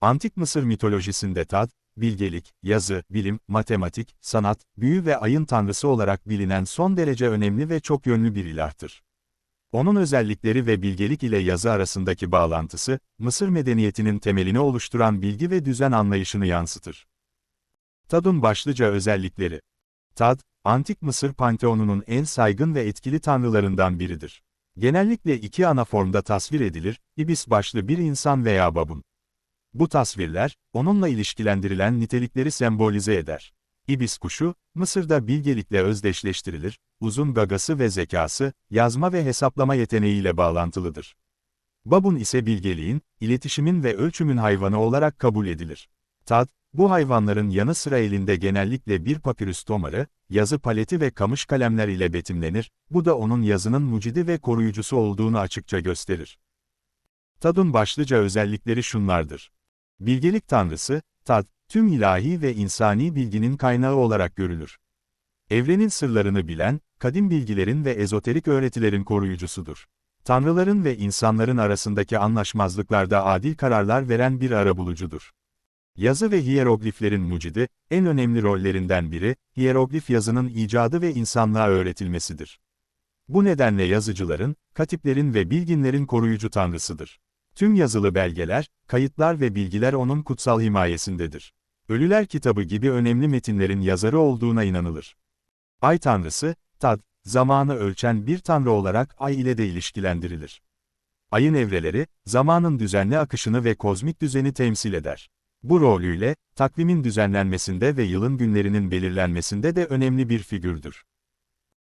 Antik Mısır mitolojisinde Tad, bilgelik, yazı, bilim, matematik, sanat, büyü ve ayın tanrısı olarak bilinen son derece önemli ve çok yönlü bir ilahtır. Onun özellikleri ve bilgelik ile yazı arasındaki bağlantısı, Mısır medeniyetinin temelini oluşturan bilgi ve düzen anlayışını yansıtır. Tad'un başlıca özellikleri Tad, Antik Mısır panteonunun en saygın ve etkili tanrılarından biridir. Genellikle iki ana formda tasvir edilir, ibis başlı bir insan veya babun. Bu tasvirler, onunla ilişkilendirilen nitelikleri sembolize eder. İbis kuşu, Mısır'da bilgelikle özdeşleştirilir, uzun gagası ve zekası, yazma ve hesaplama yeteneğiyle bağlantılıdır. Babun ise bilgeliğin, iletişimin ve ölçümün hayvanı olarak kabul edilir. Tad, bu hayvanların yanı sıra elinde genellikle bir papirüs tomarı, yazı paleti ve kamış kalemler ile betimlenir, bu da onun yazının mucidi ve koruyucusu olduğunu açıkça gösterir. Tad'un başlıca özellikleri şunlardır. Bilgelik tanrısı, Tad, tüm ilahi ve insani bilginin kaynağı olarak görülür. Evrenin sırlarını bilen, kadim bilgilerin ve ezoterik öğretilerin koruyucusudur. Tanrıların ve insanların arasındaki anlaşmazlıklarda adil kararlar veren bir arabulucudur. Yazı ve hiyerogliflerin mucidi, en önemli rollerinden biri, hiyeroglif yazının icadı ve insanlığa öğretilmesidir. Bu nedenle yazıcıların, katiplerin ve bilginlerin koruyucu tanrısıdır. Tüm yazılı belgeler, kayıtlar ve bilgiler onun kutsal himayesindedir. Ölüler kitabı gibi önemli metinlerin yazarı olduğuna inanılır. Ay tanrısı, Tad, zamanı ölçen bir tanrı olarak ay ile de ilişkilendirilir. Ayın evreleri, zamanın düzenli akışını ve kozmik düzeni temsil eder. Bu rolüyle, takvimin düzenlenmesinde ve yılın günlerinin belirlenmesinde de önemli bir figürdür.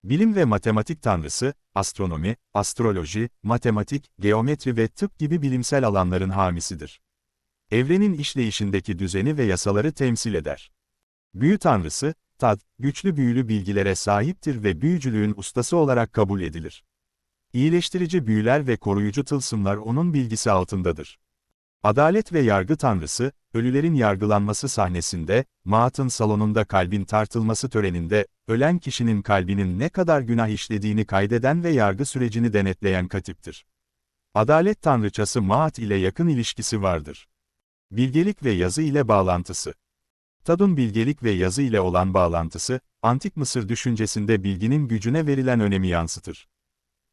Bilim ve matematik tanrısı, astronomi, astroloji, matematik, geometri ve tıp gibi bilimsel alanların hamisidir. Evrenin işleyişindeki düzeni ve yasaları temsil eder. Büyü tanrısı, Tad, güçlü büyülü bilgilere sahiptir ve büyücülüğün ustası olarak kabul edilir. İyileştirici büyüler ve koruyucu tılsımlar onun bilgisi altındadır. Adalet ve yargı tanrısı, ölülerin yargılanması sahnesinde, Maat'ın salonunda kalbin tartılması töreninde, ölen kişinin kalbinin ne kadar günah işlediğini kaydeden ve yargı sürecini denetleyen katiptir. Adalet tanrıçası Maat ile yakın ilişkisi vardır. Bilgelik ve yazı ile bağlantısı Tad'un bilgelik ve yazı ile olan bağlantısı, Antik Mısır düşüncesinde bilginin gücüne verilen önemi yansıtır.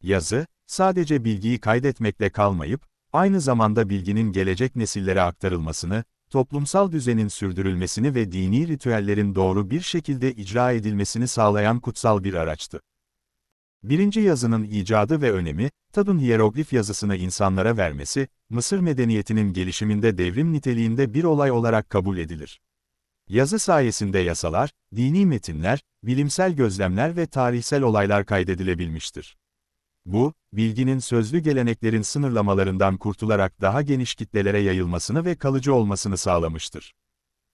Yazı, sadece bilgiyi kaydetmekle kalmayıp, aynı zamanda bilginin gelecek nesillere aktarılmasını, toplumsal düzenin sürdürülmesini ve dini ritüellerin doğru bir şekilde icra edilmesini sağlayan kutsal bir araçtı. Birinci yazının icadı ve önemi, Tad'ın hieroglif yazısını insanlara vermesi, Mısır medeniyetinin gelişiminde devrim niteliğinde bir olay olarak kabul edilir. Yazı sayesinde yasalar, dini metinler, bilimsel gözlemler ve tarihsel olaylar kaydedilebilmiştir. Bu, bilginin sözlü geleneklerin sınırlamalarından kurtularak daha geniş kitlelere yayılmasını ve kalıcı olmasını sağlamıştır.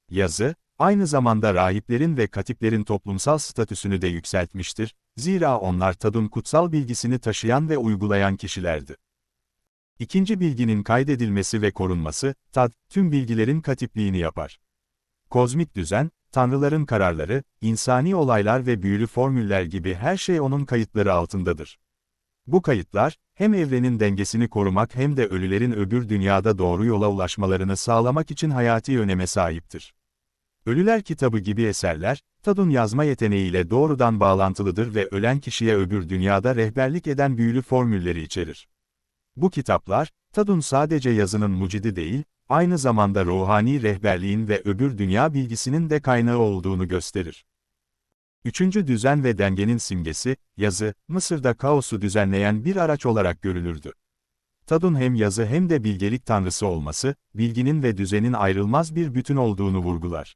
Yazı, aynı zamanda rahiplerin ve katiplerin toplumsal statüsünü de yükseltmiştir, zira onlar tadın kutsal bilgisini taşıyan ve uygulayan kişilerdi. İkinci bilginin kaydedilmesi ve korunması, tad, tüm bilgilerin katipliğini yapar. Kozmik düzen, tanrıların kararları, insani olaylar ve büyülü formüller gibi her şey onun kayıtları altındadır. Bu kayıtlar, hem evrenin dengesini korumak hem de ölülerin öbür dünyada doğru yola ulaşmalarını sağlamak için hayati öneme sahiptir. Ölüler kitabı gibi eserler, Tad'un yazma yeteneğiyle doğrudan bağlantılıdır ve ölen kişiye öbür dünyada rehberlik eden büyülü formülleri içerir. Bu kitaplar, Tad'un sadece yazının mucidi değil, aynı zamanda ruhani rehberliğin ve öbür dünya bilgisinin de kaynağı olduğunu gösterir. Üçüncü düzen ve dengenin simgesi, yazı, Mısır'da kaosu düzenleyen bir araç olarak görülürdü. Tadun hem yazı hem de bilgelik tanrısı olması, bilginin ve düzenin ayrılmaz bir bütün olduğunu vurgular.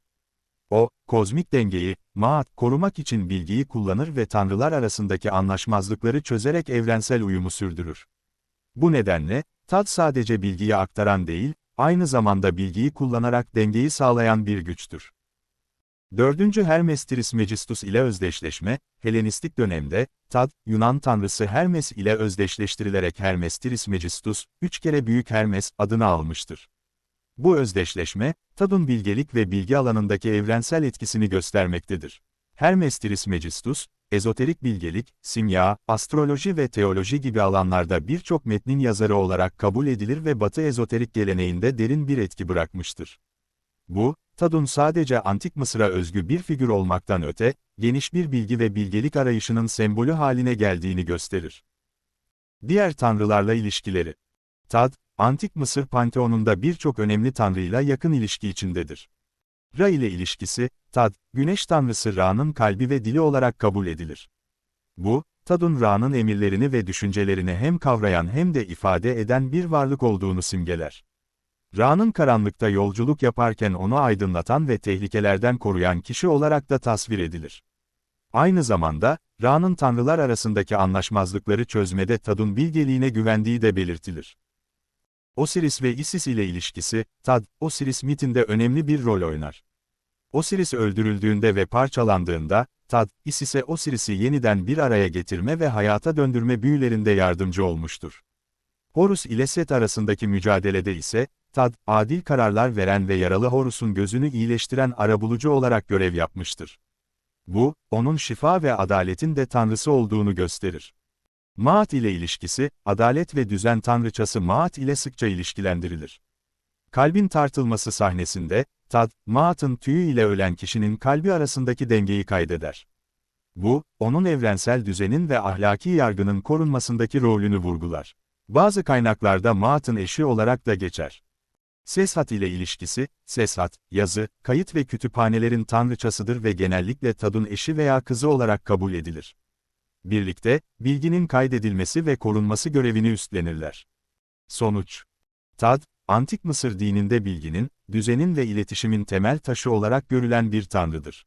O, kozmik dengeyi, maat, korumak için bilgiyi kullanır ve tanrılar arasındaki anlaşmazlıkları çözerek evrensel uyumu sürdürür. Bu nedenle, Tad sadece bilgiyi aktaran değil, aynı zamanda bilgiyi kullanarak dengeyi sağlayan bir güçtür. Dördüncü Hermes Trismegistus ile özdeşleşme, Helenistik dönemde, Tad, Yunan tanrısı Hermes ile özdeşleştirilerek Hermes Trismegistus, üç kere Büyük Hermes adını almıştır. Bu özdeşleşme, Tad'ın bilgelik ve bilgi alanındaki evrensel etkisini göstermektedir. Hermes Trismegistus, ezoterik bilgelik, simya, astroloji ve teoloji gibi alanlarda birçok metnin yazarı olarak kabul edilir ve Batı ezoterik geleneğinde derin bir etki bırakmıştır. Bu, Tadun sadece Antik Mısır'a özgü bir figür olmaktan öte, geniş bir bilgi ve bilgelik arayışının sembolü haline geldiğini gösterir. Diğer tanrılarla ilişkileri Tad, Antik Mısır panteonunda birçok önemli tanrıyla yakın ilişki içindedir. Ra ile ilişkisi, Tad, güneş tanrısı Ra'nın kalbi ve dili olarak kabul edilir. Bu, Tad'un Ra'nın emirlerini ve düşüncelerini hem kavrayan hem de ifade eden bir varlık olduğunu simgeler. Ra'nın karanlıkta yolculuk yaparken onu aydınlatan ve tehlikelerden koruyan kişi olarak da tasvir edilir. Aynı zamanda, Ra'nın tanrılar arasındaki anlaşmazlıkları çözmede Tad'un bilgeliğine güvendiği de belirtilir. Osiris ve Isis ile ilişkisi, Tad, Osiris mitinde önemli bir rol oynar. Osiris öldürüldüğünde ve parçalandığında, Tad, Isis'e Osiris'i yeniden bir araya getirme ve hayata döndürme büyülerinde yardımcı olmuştur. Horus ile Set arasındaki mücadelede ise, Tad, adil kararlar veren ve yaralı Horus'un gözünü iyileştiren arabulucu olarak görev yapmıştır. Bu, onun şifa ve adaletin de tanrısı olduğunu gösterir. Maat ile ilişkisi, adalet ve düzen tanrıçası Maat ile sıkça ilişkilendirilir. Kalbin tartılması sahnesinde, Tad, Maat'ın tüyü ile ölen kişinin kalbi arasındaki dengeyi kaydeder. Bu, onun evrensel düzenin ve ahlaki yargının korunmasındaki rolünü vurgular. Bazı kaynaklarda Maat'ın eşi olarak da geçer. Seshat ile ilişkisi, Seshat, yazı, kayıt ve kütüphanelerin tanrıçasıdır ve genellikle Tad'un eşi veya kızı olarak kabul edilir. Birlikte, bilginin kaydedilmesi ve korunması görevini üstlenirler. Sonuç Tad, Antik Mısır dininde bilginin, düzenin ve iletişimin temel taşı olarak görülen bir tanrıdır.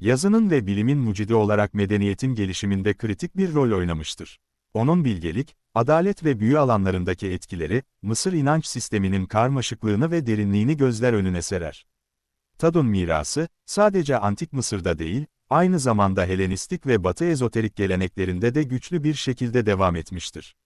Yazının ve bilimin mucidi olarak medeniyetin gelişiminde kritik bir rol oynamıştır. Onun bilgelik, adalet ve büyü alanlarındaki etkileri, Mısır inanç sisteminin karmaşıklığını ve derinliğini gözler önüne serer. Tadun mirası, sadece Antik Mısır'da değil, aynı zamanda Helenistik ve Batı ezoterik geleneklerinde de güçlü bir şekilde devam etmiştir.